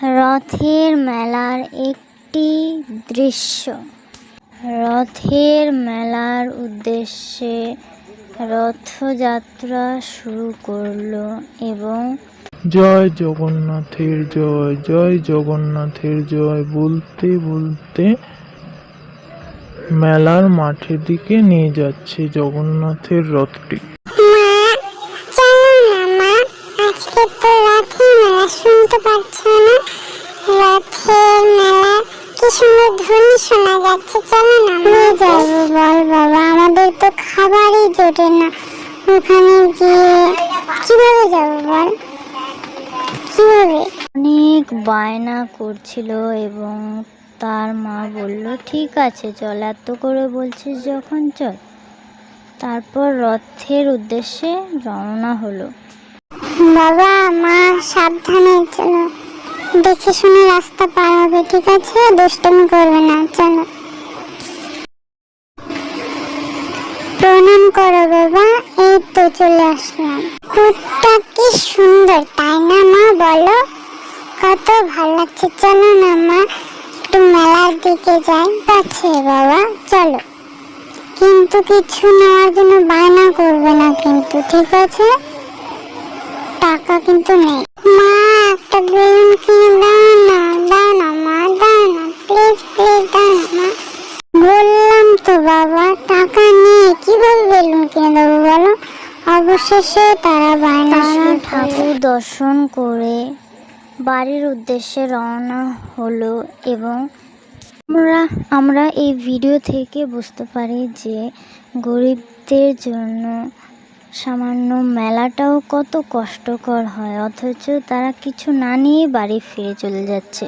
রথের মেলার একটি দৃশ্য। রথের মেলার উদ্দেশ্যে রথযাত্রা শুরু করল এবং জয় জগন্নাথের জয় জয় জগন্নাথের জয় বলতে বলতে মেলার মাঠের দিকে নিয়ে যাচ্ছে জগন্নাথের রথটি। মা চলো মা আজকে তো রথের মেলা শুনতে পাচ্ছ? রথের মেলা কি সুন্দর ধ্বনি শোনা যাচ্ছে চলো না নিয়ে যাব বল বাবা আমাদের তো খাবারই জোটে না ওখানে গিয়ে কীভাবে যাব বল কীভাবে অনেক বায়না করছিল এবং তার মা বলল, ঠিক আছে, চল, এত করে বলছিস যখন, চল। তারপর রথের উদ্দেশ্যে রওনা হলো। বাবা, মা সাবধানে চলো। দেখে শুনে রাস্তা পার হবে, ঠিক আছে? দুষ্টুমি করবে না, চলো। প্রণাম করো বাবা, এই তো চলে আসলাম। কুটটা কি সুন্দর, তাই না মা? বলো। কত ভালো লাগছে, চলো না মা। একটু মেলার দিকে যাই। আছে বাবা, চলো। কিন্তু কিছু নেওয়ার জন্য বায়না করবে না কিন্তু, ঠিক আছে? টাকা কিন্তু নেই। মা একটা বেলুন কিনে দাও না দাও না মা দাও প্লিজ প্লিজ দাও মা বললাম তো বাবা টাকা নেই কীভাবে বেলুন কিনে দেবো বলো অবশেষে তারা বায়না। ঠাকুর দর্শন করে বাড়ির উদ্দেশ্যে রওনা হলো এবং আমরা আমরা এই ভিডিও থেকে বুঝতে পারি যে গরিবদের জন্য সামান্য মেলাটাও কত কষ্টকর হয় অথচ তারা কিছু না নিয়ে বাড়ি ফিরে চলে যাচ্ছে।